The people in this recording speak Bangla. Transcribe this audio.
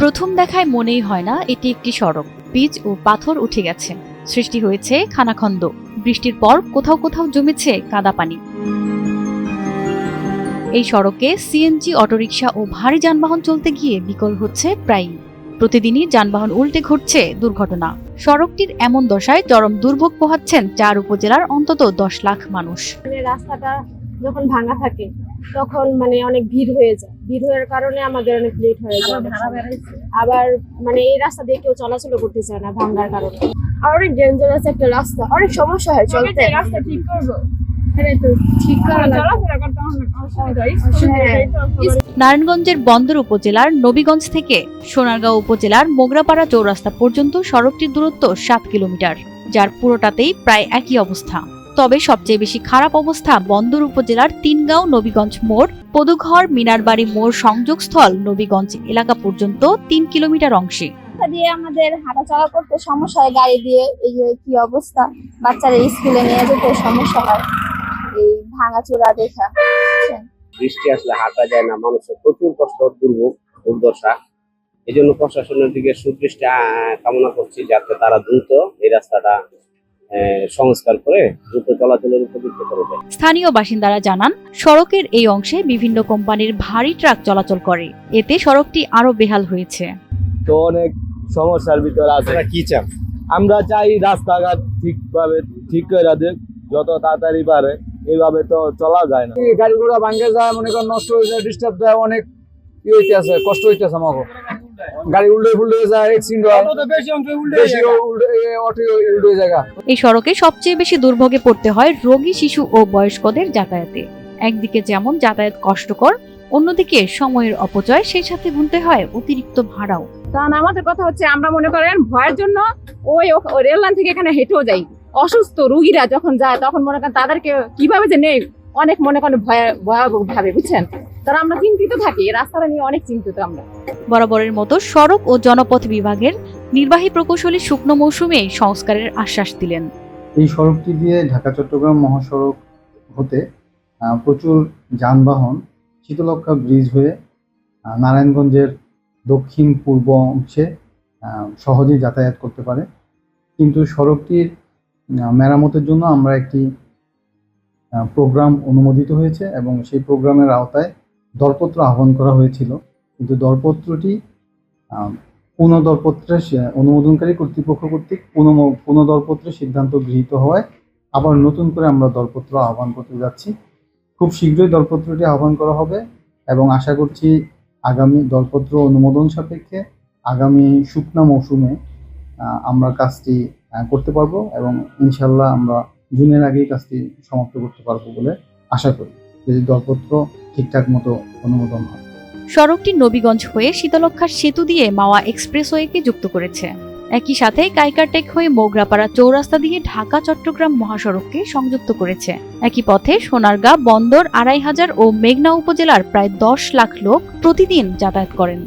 প্রথম দেখায় মনেই হয় না এটি একটি সড়ক। পিচ ও পাথর উঠে গেছে। সৃষ্টি হয়েছে খানাখন্দ। বৃষ্টির পর কোথাও কোথাও জমেছে কাদা পানি। এই সড়কে সিএনজি অটোরিকশা ও ভারী যানবাহন চলতে গিয়ে বিকল হচ্ছে প্রায়ই। প্রতিদিনই যানবাহন উল্টে ঘটছে দুর্ঘটনা। সড়কটির এমন দশায় চরম দুর্ভোগ পোহাচ্ছেন চার উপজেলার অন্তত দশ লাখ মানুষ। মানে রাস্তাটা যখন ভাঙা থাকে তখন মানে অনেক ভিড় হয়ে যায়। ভিড় হওয়ার কারণে আমাদের অনেক লেট হয়ে যায়। আবার মানে এই রাস্তা দিয়ে কেউ চলাচল করতে চায় না ভাঙার কারণে। আর অনেক ডেঞ্জারাস একটা রাস্তা। অনেক সমস্যা হয় চলতে। রাস্তা ঠিক করব? হয়। হ্যাঁ। নারায়ণগঞ্জের বন্দর উপজেলার নবীগঞ্জ থেকে সোনারগাঁও উপজেলার মোগরাপাড়া চৌরাস্তা পর্যন্ত সড়কটির দূরত্ব সাত কিলোমিটার যার পুরোটাতেই প্রায় একই অবস্থা। তবে সবচেয়ে বেশি খারাপ অবস্থা বন্দর উপজেলার তিনগাঁও নবীগঞ্জ মোড় পদুঘর মিনারবাড়ি মোড় সংযোগস্থল নবীগঞ্জ এলাকা পর্যন্ত তিন কিলোমিটার অংশে। রাস্তা দিয়ে আমাদের হাঁটা চলা করতে সমস্যা হয় গাড়ি দিয়ে এই যে কি অবস্থা? বাচ্চারা স্কুলে নিয়ে যেতে সমস্যা হয় এই ভাঙাচোরা দেখা? বৃষ্টি আসলে হাঁটা যায় না মানুষের প্রচুর কষ্ট দুর্ভোগ দুর্দশা। এই জন্য প্রশাসনের দিকে সুদৃষ্টি আহ, কামনা করছি যাতে তারা দ্রুত এই রাস্তাটা সংস্কার করে দ্রুত চলাচলের উপযুক্ত করে দেয়। স্থানীয় বাসিন্দারা জানান সড়কের এই অংশে বিভিন্ন কোম্পানির ভারী ট্রাক চলাচল করে। এতে সড়কটি আরও বেহাল হয়েছে। তো অনেক সমস্যার ভিতরে আছে। কি চান? আমরা চাই রাস্তাঘাট ঠিকভাবে ঠিক করে দেখ যত তাড়াতাড়ি পারে। এইভাবে তো চলা যায় না। গাড়ি ঘোড়া ভাঙ্গে যায় মনে করেন নষ্ট হয়ে যায় ডিস্টার্ব দেয় অনেক ই হইতেছে কষ্ট হইতেছে আমাকে। গাড়ি উল্টে ফুল্টে যায় এক্সিডেন্ট হয় বেশি উল্টে অটো উল্টে জায়গা। এই সড়কে সবচেয়ে বেশি দুর্ভোগে পড়তে হয় রোগী শিশু ও বয়স্কদের যাতায়াতে। একদিকে যেমন যাতায়াত কষ্টকর অন্যদিকে সময়ের অপচয় সেই সাথে গুনতে হয় অতিরিক্ত ভাড়াও। কারণ আমাদের কথা হচ্ছে আমরা মনে করেন ভয়ের জন্য ওই রেল লাইন থেকে এখানে হেঁটেও যাই। অসুস্থ রুগীরা যখন যায় তখন মনে করেন তাদেরকে কীভাবে যে নেই অনেক মনে করেন ভয় ভয়াবহ ভাবে বুঝছেন? তারা আমরা চিন্তিত থাকি রাস্তাটা নিয়ে অনেক চিন্তিত আমরা। বরাবরের মতো সড়ক ও জনপথ বিভাগের নির্বাহী প্রকৌশলী শুকনো মৌসুমে সংস্কারের আশ্বাস দিলেন। এই সড়কটি দিয়ে ঢাকা চট্টগ্রাম মহাসড়ক হতে প্রচুর যানবাহন শীতলক্ষা ব্রিজ হয়ে নারায়ণগঞ্জের দক্ষিণ পূর্ব অংশে সহজেই যাতায়াত করতে পারে। কিন্তু সড়কটির মেরামতের জন্য আমরা একটি প্রোগ্রাম অনুমোদিত হয়েছে এবং সেই প্রোগ্রামের আওতায় দরপত্র আহ্বান করা হয়েছিল। কিন্তু দরপত্রটি পুনঃদরপত্রের অনুমোদনকারী কর্তৃপক্ষ কর্তৃক পুনঃ পুনঃদরপত্রের সিদ্ধান্ত গৃহীত হওয়ায় আবার নতুন করে আমরা দরপত্র আহ্বান করতে যাচ্ছি। খুব শীঘ্রই দরপত্রটি আহ্বান করা হবে এবং আশা করছি আগামী দরপত্র অনুমোদন সাপেক্ষে আগামী শুকনা মৌসুমে আমরা কাজটি করতে পারব এবং ইনশাল্লাহ আমরা জুনের আগেই কাজটি সমাপ্ত করতে পারব বলে আশা করি। যদি দরপত্র ঠিকঠাক মতো অনুমোদন হয়। সড়কটি নবীগঞ্জ হয়ে শীতলক্ষার সেতু দিয়ে মাওয়া এক্সপ্রেসওয়েকে যুক্ত করেছে। একই সাথে কাইকারটেক হয়ে মোগরাপাড়া চৌরাস্তা দিয়ে ঢাকা, চট্টগ্রাম মহাসড়ককে সংযুক্ত করেছে। একই পথে সোনারগাঁ, বন্দর, আড়াই হাজার ও মেঘনা উপজেলার প্রায় দশ লাখ লোক প্রতিদিন যাতায়াত করেন।